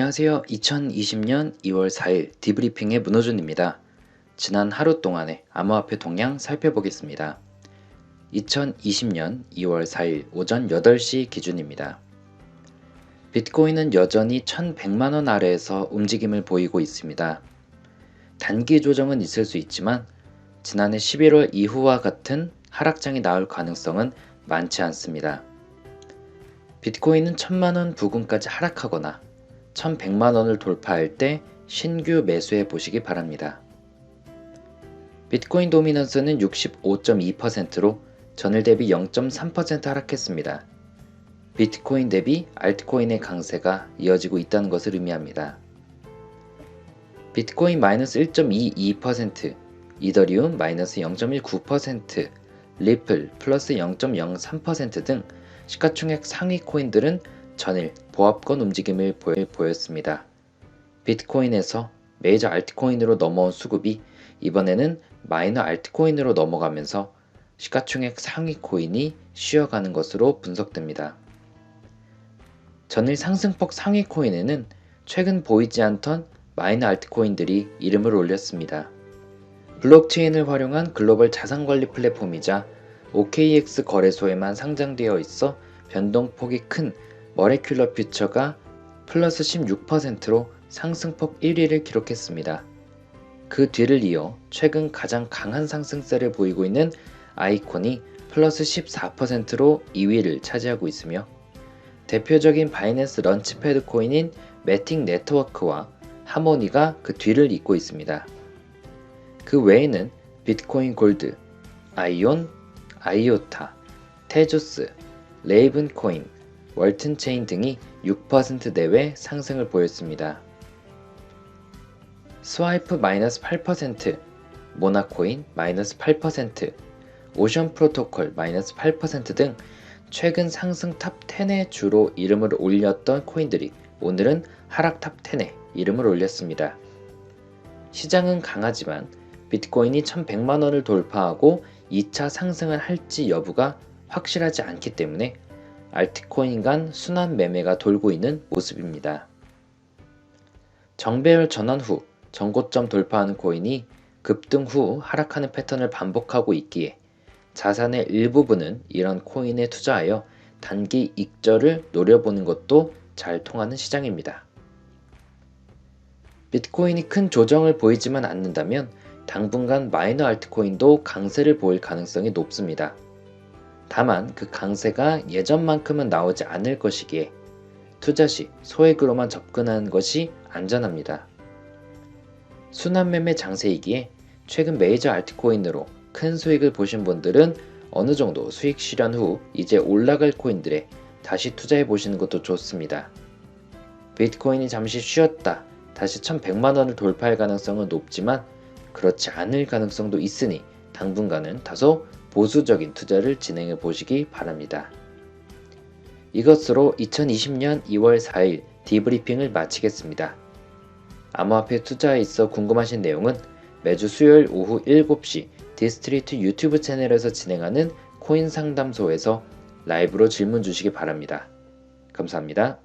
안녕하세요. 2020년 2월 4일 디브리핑의 문호준입니다. 지난 하루 동안의 암호화폐 동향 살펴보겠습니다. 2020년 2월 4일 오전 8시 기준입니다. 비트코인은 여전히 1100만원 아래에서 움직임을 보이고 있습니다. 단기 조정은 있을 수 있지만 지난해 11월 이후와 같은 하락장이 나올 가능성은 많지 않습니다. 비트코인은 1000만원 부근까지 하락하거나 1100만원을 돌파할 때 신규 매수해 보시기 바랍니다. 비트코인 도미넌스는 65.2%로 전일 대비 0.3% 하락했습니다. 비트코인 대비 알트코인의 강세가 이어지고 있다는 것을 의미합니다. 비트코인 마이너스 1.22%, 이더리움 마이너스 0.19%, 리플 플러스 0.03%등 시가총액 상위 코인들은 전일 보합권 움직임을 보였습니다. 비트코인에서 메이저 알트코인으로 넘어온 수급이 이번에는 마이너 알트코인으로 넘어가면서 시가총액 상위 코인이 쉬어가는 것으로 분석됩니다. 전일 상승폭 상위 코인에는 최근 보이지 않던 마이너 알트코인들이 이름을 올렸습니다. 블록체인을 활용한 글로벌 자산관리 플랫폼이자 OKX 거래소에만 상장되어 있어 변동폭이 큰 머레큘러 퓨처가 플러스 16%로 상승폭 1위를 기록했습니다. 그 뒤를 이어 최근 가장 강한 상승세를 보이고 있는 아이콘이 플러스 14%로 2위를 차지하고 있으며 대표적인 바이낸스 런치패드 코인인 매틱 네트워크와 하모니가 그 뒤를 잇고 있습니다. 그 외에는 비트코인 골드, 아이온, 아이오타, 테조스, 레이븐 코인, 월튼 체인 등이 6% 내외 상승을 보였습니다. 스와이프 마이너스 8%, 모나코인 마이너스 8%, 오션 프로토콜 마이너스 8%등 최근 상승 탑 10에 주로 이름을 올렸던 코인들이 오늘은 하락 탑 10에 이름을 올렸습니다. 시장은 강하지만 비트코인이 1100만원을 돌파하고 2차 상승을 할지 여부가 확실하지 않기 때문에 알트코인 간 순환 매매가 돌고 있는 모습입니다. 정배열 전환 후 전고점 돌파하는 코인이 급등 후 하락하는 패턴을 반복하고 있기에 자산의 일부분은 이런 코인에 투자하여 단기 익절을 노려보는 것도 잘 통하는 시장입니다. 비트코인이 큰 조정을 보이지만 않는다면 당분간 마이너 알트코인도 강세를 보일 가능성이 높습니다. 다만 그 강세가 예전만큼은 나오지 않을 것이기에 투자 시 소액으로만 접근하는 것이 안전합니다. 순환매매 장세이기에 최근 메이저 알트코인으로 큰 수익을 보신 분들은 어느 정도 수익 실현 후 이제 올라갈 코인들에 다시 투자해 보시는 것도 좋습니다. 비트코인이 잠시 쉬었다 다시 1100만원을 돌파할 가능성은 높지만 그렇지 않을 가능성도 있으니 당분간은 다소 보수적인 투자를 진행해 보시기 바랍니다. 이것으로 2020년 2월 4일 디브리핑을 마치겠습니다. 암호화폐 투자에 있어 궁금하신 내용은 매주 수요일 오후 7시 디스트리트 유튜브 채널에서 진행하는 코인 상담소에서 라이브로 질문 주시기 바랍니다. 감사합니다.